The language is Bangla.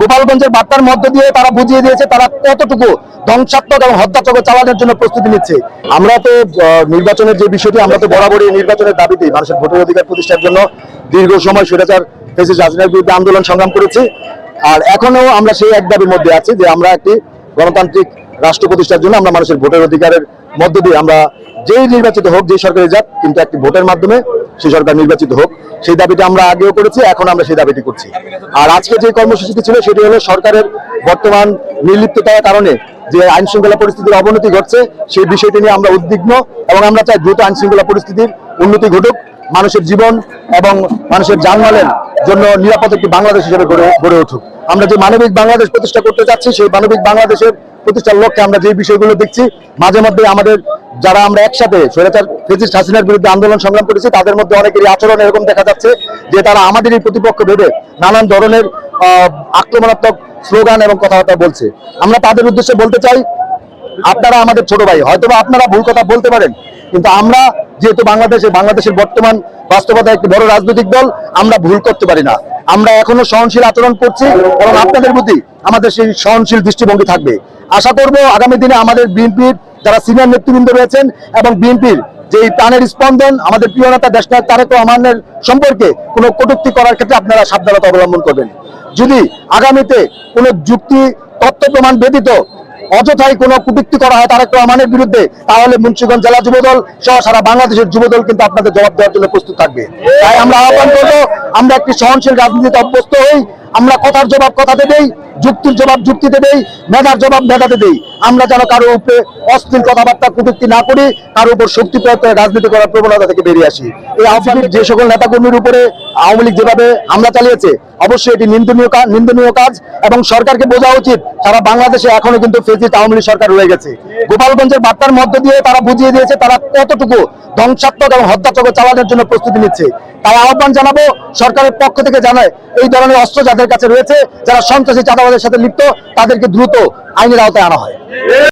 গোপালগঞ্জের বার্তার মধ্য দিয়ে তারা বুঝিয়ে দিয়েছে, তারা কতটুকু ধ্বংসাত্মক এবং হত্যাচক চালানোর জন্য প্রস্তুতি নিচ্ছে। আমরা তো নির্বাচনের যে বিষয়টি, আমরা তো বরাবরই নির্বাচনের দাবিতে মানুষের ভোটের অধিকার প্রতিষ্ঠার জন্য দীর্ঘ সময় স্বৈরাচার ফেসিস রাজনীতির বিরুদ্ধে আন্দোলন সংগ্রাম করেছি। আর এখনও আমরা সেই এক দাবির মধ্যে আছি যে আমরা একটি গণতান্ত্রিক রাষ্ট্র প্রতিষ্ঠার জন্য আমরা মানুষের ভোটের অধিকারের মধ্য দিয়ে আমরা যেই নির্বাচিত হোক যে সরকারি যাক, কিন্তু একটি ভোটের মাধ্যমে সেই সরকার নির্বাচিত হোক, সেই দাবিটা আমরা আগেও করেছি, এখন আমরা সেই দাবিটি করছি। আর আজকে যে কর্মসূচিটি ছিল, সেটি হলো সরকারের বর্তমান নির্লিপ্ততার কারণে যে আইন শৃঙ্খলা পরিস্থিতির অবনতি ঘটছে, সেই বিষয়টি নিয়ে আমরা উদ্বিগ্ন এবং আমরা চাই দ্রুত আইন শৃঙ্খলা পরিস্থিতির উন্নতি ঘটুক, মানুষের জীবন এবং মানুষের জানমালের জন্য নিরাপদ একটি বাংলাদেশ হিসেবে গড়ে গড়ে উঠুক। আমরা যে মানবিক বাংলাদেশ প্রতিষ্ঠা করতে যাচ্ছি সেই মানবিক বাংলাদেশের প্রতিষ্ঠার লক্ষ্যে আমরা যে বিষয়গুলো দেখছি, মাঝে মধ্যে আমাদের যারা আমরা একসাথে স্বৈরাচার ফেসিস হাসিনার বিরুদ্ধে আন্দোলন সংগ্রাম করেছি, তাদের মধ্যে অনেকেরই আচরণ এরকম দেখা যাচ্ছে যে তারা আমাদেরই প্রতিপক্ষ ভেবে নানান ধরনের আক্রমণাত্মক স্লোগান এবং কথাবার্তা বলছে। আমরা তাদের উদ্দেশ্যে বলতে চাই আপনারা আমাদের ছোট ভাই, হয়তোবা আপনারা ভুল কথা বলতে পারেন, কিন্তু আমরা যেহেতু বাংলাদেশে, বাংলাদেশের বর্তমান বাস্তবতা একটি বড় রাজনৈতিক দল, আমরা ভুল করতে পারি না। আমরা এখনও সহনশীল আচরণ করছি এবং আপনাদের প্রতি আমাদের সেই সহনশীল দৃষ্টিভঙ্গি থাকবে। আশা করব আগামী দিনে আমাদের বিএনপির যারা সিনিয়র নেতৃবৃন্দ রয়েছেন এবং বিএনপির যে এই প্রাণের স্পন্দন, আমাদের প্রিয় নেতা দেশনায়ক তারেক রহমানের সম্পর্কে কোনো কটুক্তি করার ক্ষেত্রে আপনারা সাবধানতা অবলম্বন করবেন। যদি আগামীতে কোনো যুক্তি, তথ্য প্রমাণ ব্যতীত অযথাই কোনো কুটুক্তি করা হয় তারেক রহমানের বিরুদ্ধে, তাহলে মুন্সিগঞ্জ জেলা যুবদল সহ সারা বাংলাদেশের যুবদল কিন্তু আপনাদের জবাব দেওয়ার জন্য প্রস্তুত থাকবে। তাই আমরা আহ্বান করব, আমরা একটি সহনশীল রাজনীতিতে অভ্যস্ত হই। আমরা কথার জবাব কথাতে দেই যুক্তির জবাব যুক্তিতে দেই মেধার জবাব মেধাতে দেই আমরা যেন কারও উপরে অস্থির কথাবার্তা, কুটুক্তি না করি, কারও উপর শক্তি প্রয়োগ করে রাজনীতি করার প্রবণতা থেকে বেরিয়ে আসি। এই আওয়ামী যে সকল নেতাকর্মীর উপরে আওয়ামী লীগ যেভাবে হামলা চালিয়েছে, অবশ্যই এটি নিন্দনীয় কাজ নিন্দনীয় কাজ এবং সরকারকে বোঝা উচিত, সারা বাংলাদেশে এখনও কিন্তু ফেসিস্ট আওয়ামী লীগ সরকার রয়ে গেছে। গোপালগঞ্জের বার্তার মধ্য দিয়ে তারা বুঝিয়ে দিয়েছে, তারা কতটুকু ধ্বংসাত্মক এবং হত্যাচক চালানোর জন্য প্রস্তুতি নিচ্ছে। তাই আহ্বান জানাব, সরকারের পক্ষ থেকে জানায়, এই ধরনের অস্ত্র কাছে রয়েছে যারা সন্ত্রাসী চাঁদাবাদের সাথে লিপ্ত তাদেরকে দ্রুত আইনের আওতায় আনা হয়।